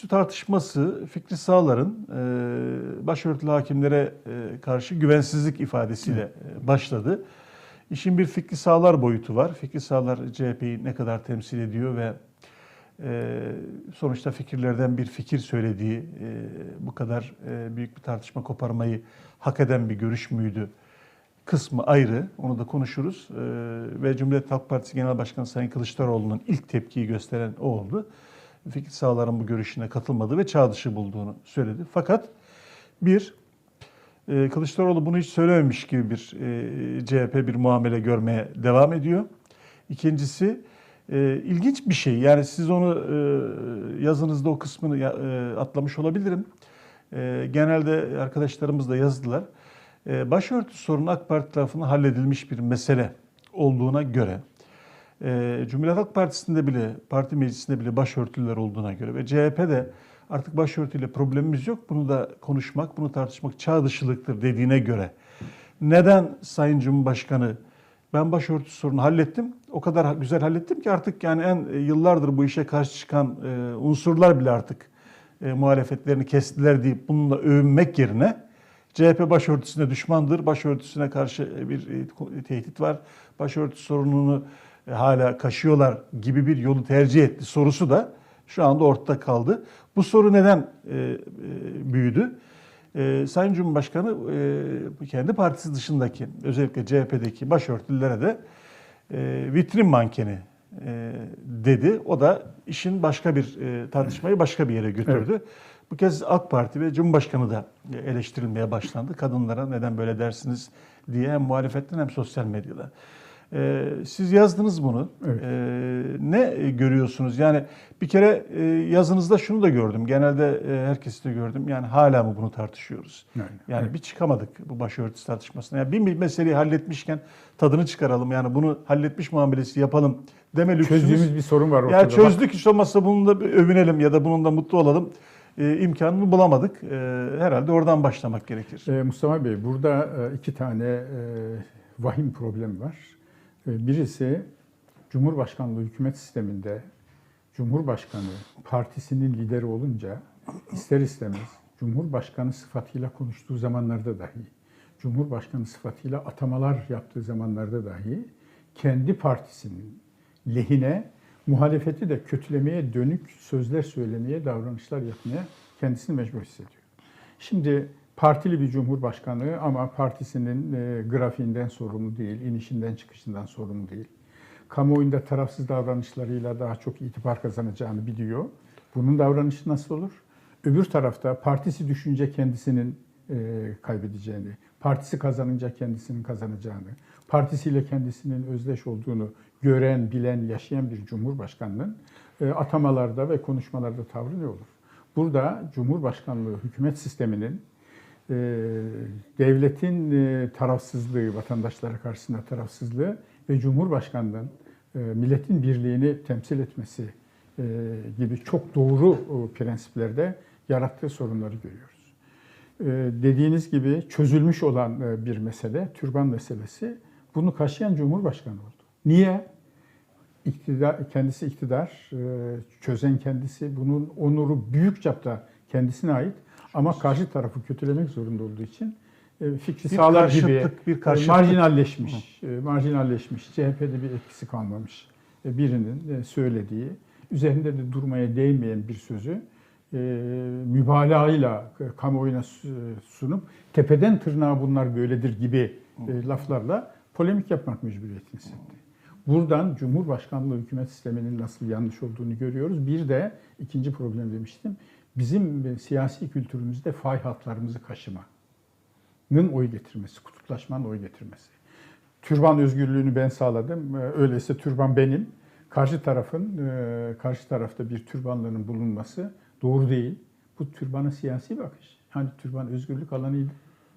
Şu tartışması Fikri Sağlar'ın e, başörtülü hakimlere e, karşı güvensizlik ifadesiyle e, başladı. İşin bir Fikri Sağlar boyutu var. Fikri Sağlar CHP'yi ne kadar temsil ediyor ve e, sonuçta fikirlerden bir fikir söylediği e, bu kadar e, büyük bir tartışma koparmayı hak eden bir görüş müydü? Kısmı ayrı, onu da konuşuruz. E, ve Cumhuriyet Halk Partisi Genel Başkanı Sayın Kılıçdaroğlu'nun ilk tepkiyi gösteren o oldu. Fikri Sağlar'ın bu görüşüne katılmadı ve çağ dışı bulduğunu söyledi. Fakat bir, e, Kılıçdaroğlu bunu hiç söylememiş gibi bir e, CHP bir muamele görmeye devam ediyor. İkincisi, e, ilginç bir şey. Yani siz onu yazınızda o kısmını atlamış olabilirim. Genelde arkadaşlarımız da yazdılar. Başörtü sorunu AK Parti tarafından halledilmiş bir mesele olduğuna göre e, Cumhuriyet Halk Partisi'nde bile, parti meclisinde bile başörtülüler olduğuna göre ve CHP'de artık başörtüyle problemimiz yok. Bunu da konuşmak, bunu tartışmak çağ dışılıktır dediğine göre neden Sayın Cumhurbaşkanı ben başörtü sorunu hallettim. O kadar güzel hallettim ki artık yani en e, yıllardır bu işe karşı çıkan e, unsurlar bile artık e, muhalefetlerini kestiler deyip bununla övünmek yerine CHP başörtüsüne düşmandır, başörtüsüne karşı bir e, tehdit var, başörtü sorununu hala kaşıyorlar gibi bir yolu tercih etti sorusu da şu anda ortada kaldı. Bu soru neden e, e, büyüdü? E, Sayın Cumhurbaşkanı e, kendi partisi dışındaki özellikle CHP'deki başörtülülere de e, vitrin mankeni e, dedi. O da işin başka bir e, tartışmayı başka bir yere götürdü. Bu kez AK Parti ve Cumhurbaşkanı da eleştirilmeye başlandı. Kadınlara neden böyle dersiniz diye hem muhalefetten hem sosyal medyada. E, siz yazdınız bunu. Evet. E, ne görüyorsunuz? Yani bir kere e, yazınızda şunu da gördüm. Genelde e, herkesi de gördüm. Yani hala mı bunu tartışıyoruz? Aynen. Yani Evet. bir çıkamadık bu başörtüsü tartışmasına. Yani bir meseleyi halletmişken tadını çıkaralım. Yani bunu halletmiş muamelesi yapalım deme lüksümüz. Çözdüğümüz bir sorun var ortada. Ya çözdük hiç olmazsa bununla bir övünelim ya da bununla mutlu olalım. E, imkanını bulamadık. E, herhalde oradan başlamak gerekir. Ee, Mustafa Bey, burada e, iki tane e, vahim problem var. E, Birisi Cumhurbaşkanlığı hükümet sisteminde Cumhurbaşkanı partisinin lideri olunca ister istemez Cumhurbaşkanı sıfatıyla konuştuğu zamanlarda dahi, Cumhurbaşkanı sıfatıyla atamalar yaptığı zamanlarda dahi kendi partisinin lehine muhalefeti de kötülemeye dönük sözler söylemeye, davranışlar yapmaya kendisini mecbur hissediyor. Şimdi partili bir cumhurbaşkanı ama partisinin e, grafiğinden sorumlu değil, inişinden çıkışından sorumlu değil. Kamuoyunda tarafsız davranışlarıyla daha çok itibar kazanacağını biliyor. Bunun davranışı nasıl olur? Öbür tarafta partisi düşünce kendisinin e, kaybedeceğini, partisi kazanınca kendisinin kazanacağını, partisiyle kendisinin özdeş olduğunu gören, bilen, yaşayan bir cumhurbaşkanının e, atamalarda ve konuşmalarda tavrı ne olur? Burada Cumhurbaşkanlığı hükümet sisteminin e, devletin e, tarafsızlığı, vatandaşlara karşısında tarafsızlığı ve Cumhurbaşkanlığının e, milletin birliğini temsil etmesi e, gibi çok doğru o, prensiplerde yarattığı sorunları görüyoruz. E, dediğiniz gibi çözülmüş olan e, bir mesele, türban meselesi, bunu kaşıyan Cumhurbaşkanı oldu. Niye? İktidar, kendisi iktidar, e, çözen kendisi, bunun onuru büyük çapta kendisine ait ama karşı tarafı kötülemek zorunda olduğu için e, Fikri Bir Sağlar gibi bir e, karşıtlık. marjinalleşmiş, e, marjinalleşmiş, CHP'de bir etkisi kalmamış birinin söylediği, üzerinde de durmaya değmeyen bir sözü mübalağayla kamuoyuna su- sunup tepeden tırnağa bunlar böyledir gibi laflarla polemik yapmak mecburiyetini hissetti. Buradan Cumhurbaşkanlığı hükümet sisteminin nasıl yanlış olduğunu görüyoruz. Bir de ikinci problem demiştim. Bizim e, siyasi kültürümüzde fay hatlarımızı kaşımanın oy getirmesi, kutuplaşmanın oy getirmesi. Türban özgürlüğünü ben sağladım. e, Öyleyse türban benim. Karşı tarafın, e, karşı tarafta bir türbanlının bulunması doğru değil. Bu türbanın siyasi bakış. Hani türban özgürlük alanıydı.